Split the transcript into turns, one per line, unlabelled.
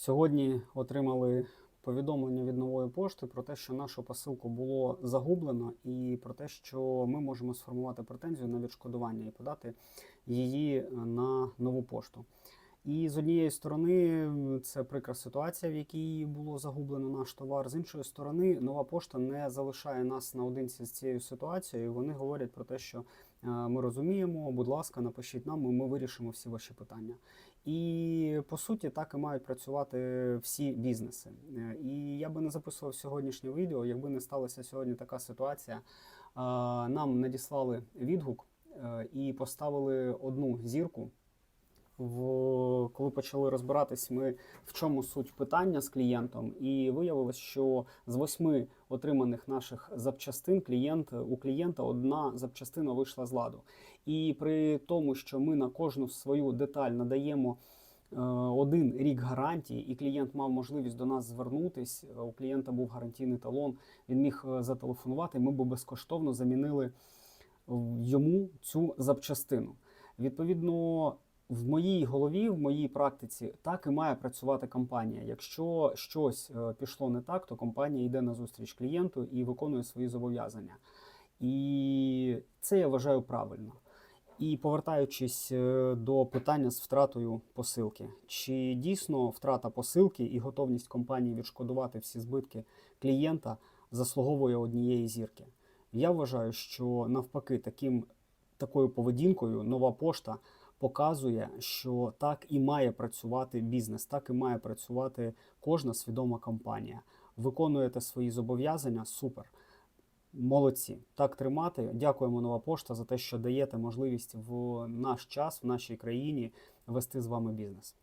Сьогодні отримали повідомлення від нової пошти про те, що нашу посилку було загублено, і про те, що ми можемо сформувати претензію на відшкодування і подати її е, на нову пошту. І з однієї сторони це прикра ситуація, в якій було загублено наш товар. З іншої сторони, нова пошта не залишає нас наодинці з цією ситуацією. Вони говорять про те, що е, ми розуміємо, будь ласка, напишіть нам, і ми вирішимо всі ваші питання. І по суті, так і мають працювати всі бізнеси. Е, І я би не записував сьогоднішнє відео, якби не сталася сьогодні така ситуація. Е, Нам надіслали відгук і поставили одну зірку. В коли почали розбиратись, ми в чому суть питання з клієнтом, і виявилось, що з восьми отриманих наших запчастин клієнт у клієнта одна запчастина вийшла з ладу. І при тому, що ми на кожну свою деталь надаємо е, один рік гарантії, і клієнт мав можливість до нас звернутись. е, У клієнта був гарантійний талон, він міг е, зателефонувати. Ми б безкоштовно замінили йому цю запчастину. Відповідно, в моїй голові, в моїй практиці, так і має працювати компанія. Якщо щось е, пішло не так, то компанія йде на зустріч клієнту і виконує свої зобов'язання. І це я вважаю правильно. І повертаючись е, до питання з втратою посилки, чи дійсно втрата посилки і готовність компанії відшкодувати всі збитки клієнта заслуговує однієї зірки? Я вважаю, що навпаки, таким такою поведінкою нова пошта показує, що так і має працювати бізнес, так і має працювати кожна свідома компанія. Виконуєте свої зобов'язання, супер. Молодці, так тримати. Дякуємо нова пошта за те, що даєте можливість в наш час, в нашій країні вести з вами бізнес.